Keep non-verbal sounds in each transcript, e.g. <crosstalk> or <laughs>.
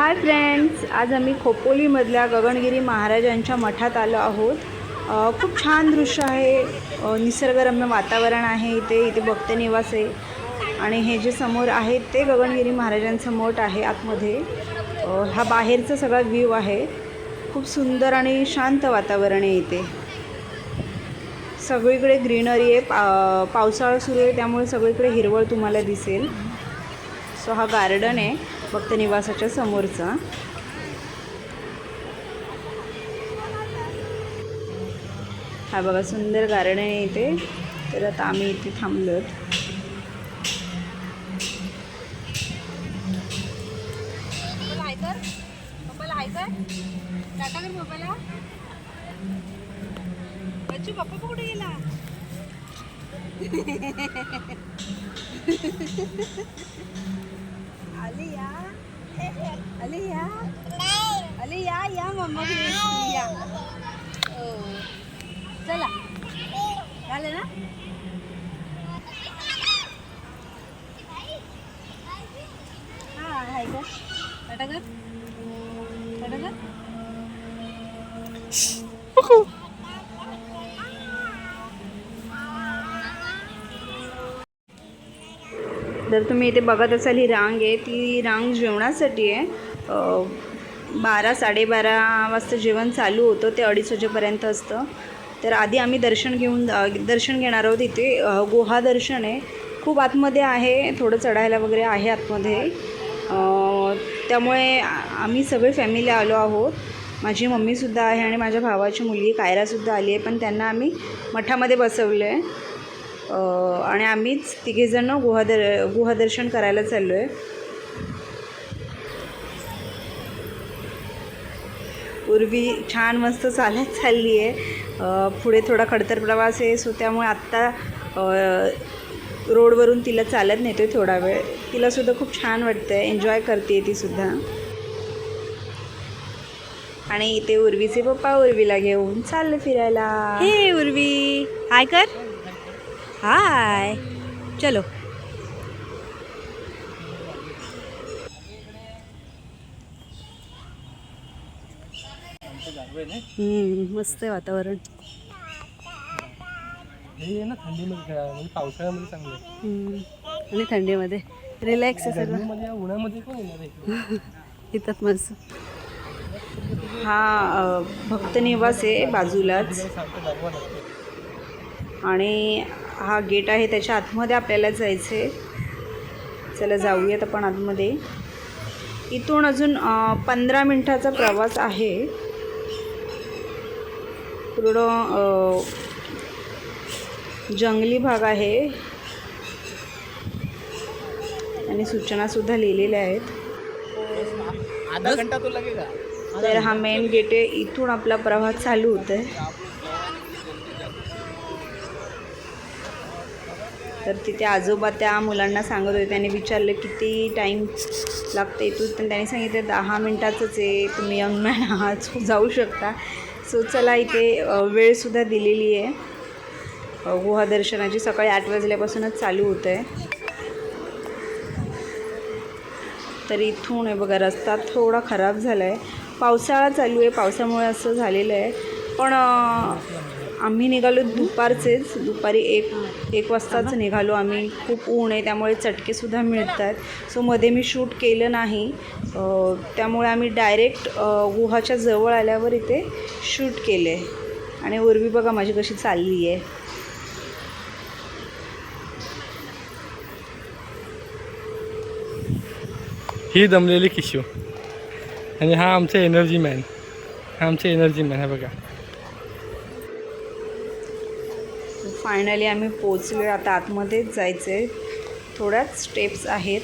Hi friends आज आम्ही खोपोलीमधल्या गगनगिरी महाराजांच्या मठात आलो आहोत. खूप छान दृश्य आहे. निसर्गरम्य वातावरण आहे इथे इथे भक्त निवास आहे. आणि हे जे समोर आहे ते गगनगिरी महाराजांचं मठ आहे आतमध्ये. हा बाहेरचा सगळा व्ह्यू आहे. खूप सुंदर आणि शांत वातावरण आहे इथे. सगळीकडे ग्रीनरी आहे. पा पावसाळा सुरू आहे त्यामुळे सगळीकडे हिरवळ तुम्हाला दिसेल. सो हा गार्डन आहे. फक्त निवासाच्या समोरचा. हा बघा सुंदर गार्डन आहे इथे. तर आता आम्ही इथे थांबलोत पप्पाला हाय पप्पा कुठे गेला? <laughs> आली या आली या आली या या मम्मा या हो. चला झालं ना हा हाय कर टाटा कर जर तुम्ही इथे बघत असाल ही रांग आहे. ती रांग जेवणासाठी आहे. बारा साडेबारा वाजता जेवण चालू होतं. ते अडीच वाजेपर्यंत असतं. तर आधी आम्ही दर्शन घेऊन दर्शन घेणार आहोत इथे. गुहा दर्शन आहे. खूप आतमध्ये आहे. थोडं चढायला वगैरे आहे आतमध्ये. त्यामुळे आम्ही सगळे फॅमिली आलो आहोत. माझी मम्मीसुद्धा आहे आणि माझ्या भावाची मुलगी कायरासुद्धा आली आहे. पण त्यांना आम्ही मठामध्ये बसवलं आहे आणि आम्हीच तिघेजणं गुहादर गुहादर्शन करायला चाललो आहे पूर्वी छान मस्त चालत चालली आहे पुढे थोडा खडतर प्रवास आहे सो त्यामुळे आत्ता रोडवरून तिला चालत नेतो आहे थोडा वेळ. तिलासुद्धा खूप छान वाटतं आहे एन्जॉय करते आहे तीसुद्धा आणि इथे उर्वीचे पप्पा उर्वीला घेऊन चाललं फिरायला. हे उर्वी हाय कर. हाय. चलो. मस्त आहे वातावरण. हे ना थंडीमध्ये खेळायला म्हणजे पावसाळ्यामध्ये चांगलं आहे. हम्म. आणि थंडीमध्ये. रिलॅक्स आहे सगळं. गरमीमध्ये या उन्हामध्ये कोण येणार आहे? <laughs> येतात मस्त हा अ, भक्त निवास आहे बाजूलाच. सारखं दाखवा लागतं. आणि हा गेट आहे त्याच्या आतमध्ये आपल्याला जायचं आहे चला जाऊयात आपण आतमध्ये. इथून अजून पंधरा मिनटाचा प्रवास आहे. पूर्ण जंगली भाग आहे. आणि सूचनासुद्धा लिहिलेल्या आहेत. तर हा मेन गेट आहे. इथून आपला प्रवास चालू होत आहे तर तिथे आजोबा त्या मुलांना सांगत होते. त्याने विचारलं किती टाईम लागते इथून पण त्यांनी सांगितलं दहा मिनटाचंच आहे. तुम्ही यंग मॅन आहात <laughs> जाऊ शकता. सो चला इथे वेळसुद्धा दिलेली आहे. गुहा गुहादर्शनाची सकाळी आठ वाजल्यापासूनच चालू होतं आहे तर इथून आहे बघा रस्ता थोडा खराब झाला आहे पावसाळा चालू आहे. पावसामुळे असं झालेलं आहे. पण आम्ही निघालो दुपारचेच दुपारी एक एक वाजताच निघालो आम्ही. खूप ऊन आहे त्यामुळे चटकेसुद्धा मिळतात. सो मध्ये मी शूट केलं नाही. त्यामुळे आम्ही डायरेक्ट गुहाच्या जवळ आल्यावर इथे शूट केले आणि उर्वी बघा माझी कशी चालली आहे. ही दमलेली किशू. आणि हा आमचा एनर्जी मॅन हा आमचा एनर्जी मॅन हा बघा. फायनली आम्ही पोचलो आता आतमध्येच जायचं आहे थोड्याच स्टेप्स आहेत.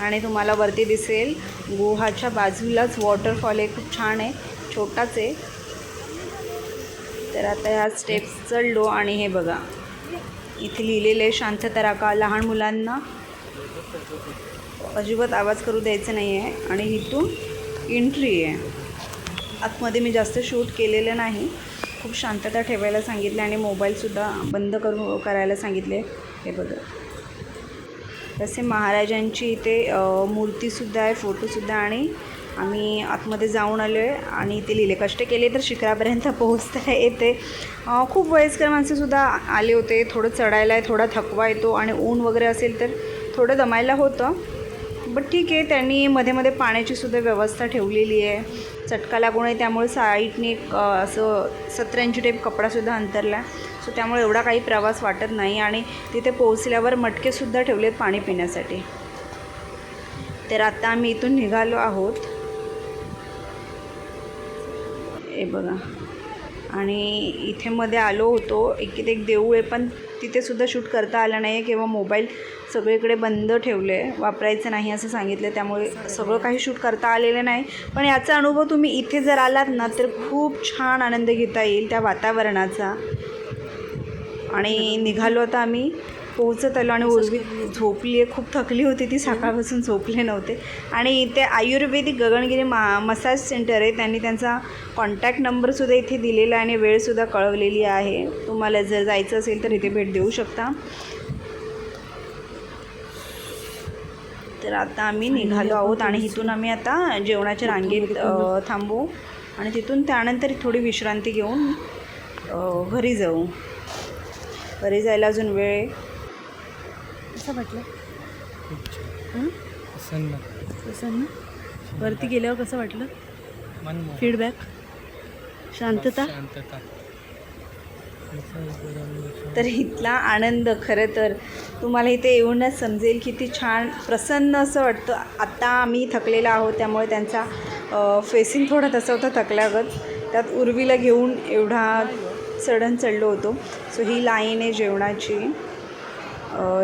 आणि तुम्हाला वरती दिसेल गुहाच्या बाजूलाच वॉटरफॉल आहे. खूप छान आहे. छोटाच आहे. तर आता ह्या स्टेप्स चढलो आणि हे बघा. इथे लिहिलेलं आहे शांतता राखा लहान मुलांना अजिबात आवाज करू द्यायचा नाही आहे आणि इथून एंट्री आहे. आतमध्ये मी जास्त शूट केलेलं नाही. खूप शांतता ठेवायला सांगितले आणि मोबाईलसुद्धा बंद करू करायला सांगितले. हे बघा. तसे महाराजांची इथे मूर्तीसुद्धा आहे फोटोसुद्धा आणि आम्ही आतमध्ये जाऊन आलो आहे आणि ते लिहिले. कष्ट केले तर शिखरापर्यंत पोहोचता येते. खूप वयस्कर माणसंसुद्धा आले होते. थोडं चढायला आहे थोडा थकवा येतो आणि ऊन वगैरे असेल तर थोडं दमायला होतं. बट ठीक आहे त्यांनी मध्ये मध्ये पाण्याची सुद्धा व्यवस्था ठेवलेली आहे. चटका लागू नये त्यामुळे साईडने एक, असं सतऱ्याऐंशी टाईप कपडासुद्धा अंतरला सो त्यामुळे एवढा काही प्रवास वाटत नाही आणि तिथे पोहोचल्यावर मटकेसुद्धा ठेवलेत पाणी पिण्यासाठी. तर आता आम्ही इथून निघालो आहोत. हे बघा. आणि इथे मध्ये आलो होतो. एक एक देऊळ आहे पण तिथेसुद्धा शूट करता आलं नाही आहे किंवा मोबाईल सगळीकडे बंद ठेवले आहे. वापरायचं नाही असं सांगितलं. त्यामुळे सगळं काही शूट करता आलेलं नाही. पण याचा अनुभव तुम्ही इथे जर आलात ना तर खूप छान आनंद घेता येईल त्या वातावरणाचा. आणि निघालो आता आम्ही पोहोचत आलो आणि उर्वी झोपली आहे. खूप थकली होती ती सकाळपासून झोपले नव्हते. आणि इथे आयुर्वेदिक गगनगिरी मा मसाज सेंटर आहे. त्यांनी त्यांचा कॉन्टॅक्ट नंबरसुद्धा इथे दिलेला आहे आणि वेळसुद्धा कळवलेली आहे. तुम्हाला जर जायचं असेल तर इथे भेट देऊ शकता. तर आता आम्ही निघालो आहोत आणि इथून आम्ही आता जेवणाच्या रांगेत थांबू. आणि तिथून त्यानंतर थोडी विश्रांती घेऊन घरी जाऊ. घरी जायला अजून वेळ. कसं वाटलं प्रसन्न. कसं ना वरती गेल्यावर कसं वाटलं? फीडबॅक शांतता? शांतता. तर इथला आनंद खरं तर तुम्हाला इथे येऊनच समजेल. किती छान प्रसन्न असं वाटतं. आत्ता आम्ही थकलेला आहोत त्यामुळे त्यांचा फेसिंग थोडा तसा होता थकल्यागत. त्यात उर्वीला घेऊन एवढा चढण चढलो होतो. सो ही लाईन आहे जेवणाची.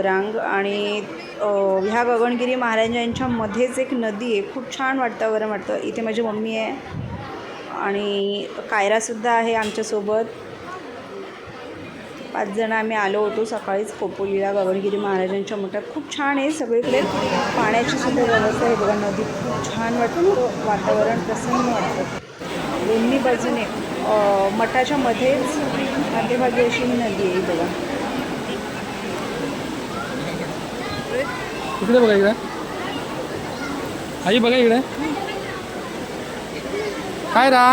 रांग आणि ह्या गगनगिरी महाराजांच्या मध्येच एक नदी आहे. खूप छान वाटतं बरं वाटतं. इथे माझी मम्मी आहे आणि कायरासुद्धा आहे आमच्यासोबत. पाच जण आम्ही आलो होतो सकाळीच खोपोलीला. गगनगिरी महाराजांच्या मठात. खूप छान आहे सगळीकडे. पाण्याची सुद्धा व्यवस्था आहे. बघा नदी खूप छान वाटतं वातावरण प्रसन्न वाटतं. दोन्ही बाजूने मठाच्या मध्येच मध्यभागी अशी ही नदी आहे बघा. इकडे बघा इकडे. आई बघा इकडे. काय रा.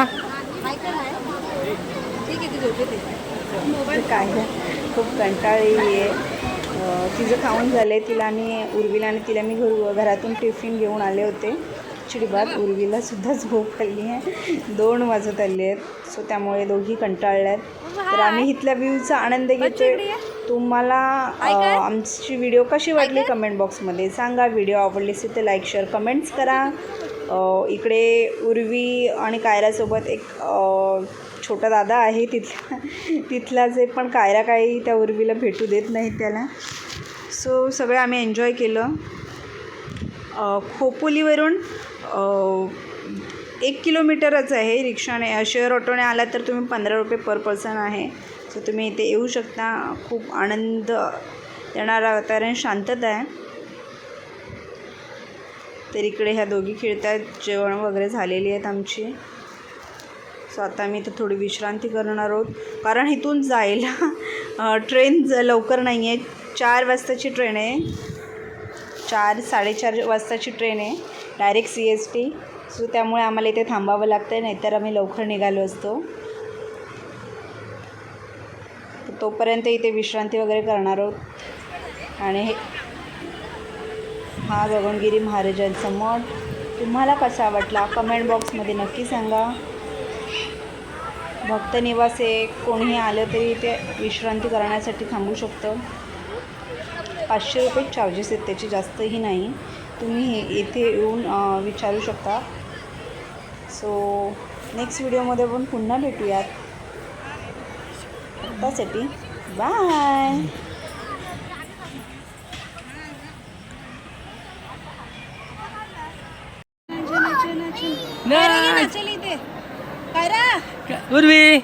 ठीक आहे ती झोपते तर काय आहे, खूप कंटाळलेली आहे. तिचं खाऊन झालं आहे तिला आणि उर्वीला आणि तिला मी घर घरातून टिफिन घेऊन आले होते. चिडबाद उर्वीला सुद्धा झोप आली आहे. दोन वाजत आले आहेत. सो त्यामुळे दोघी कंटाळल्या आहेत. तर आम्ही इथल्या व्ह्यूचा आनंद घेतोय. तुम्हाला आमची व्हिडिओ कशी वाटली कमेंट बॉक्समध्ये सांगा. व्हिडिओ आवडली असेल तर लाईक शेअर कमेंट्स करा. इकडे उर्वी आणि कायरासोबत एक छोटा दादा आहे तिथला. तिथला जे पण कायरा काही त्या उर्वीला भेटू देत नाही त्याला. सो सगळं आम्ही एन्जॉय केलं. खोपोलीवरून एक किलोमीटरच आहे रिक्षाने. शेअर ऑटोने आला तर तुम्ही पंधरा रुपये पर पर्सन आहे. सो तुम्ही इथे येऊ शकता. खूप आनंद देणारा वातावरण शांतता आहे. तर इकडे ह्या दोघी खेळतात. जेवण वगैरे झालेली आहेत आमची. सो आता मी इथं थोडी विश्रांती करणार आहोत. कारण इथून जायला ट्रेन ज लवकर नाही आहे. चार वाजताची ट्रेन आहे. चार साडेचार वाजताची ट्रेन आहे. Direct C S T. So त्यामुळे आम्हाला इथे थांबावं लागतं आहे नाहीतर आम्ही लवकर निघालो असतो. तोपर्यंत इथे विश्रांती वगैरे करणार आहोत. आणि हे हा गगनगिरी महाराजांचा मठ तुम्हाला कसा वाटला? कमेंट बॉक्समध्ये नक्की सांगा. भक्त निवास आहे कोणीही आलं तरी इथे विश्रांती करण्यासाठी थांबू शकतं. पाचशे रुपये चार्जेस आहेत त्याची जास्तही नाही. तुम्ही हे इथे येऊन विचारू शकता. सो नेक्स्ट व्हिडिओमध्ये पण पुन्हा भेटूयात. आत्तासाठी बाय काय रा? उर्वी.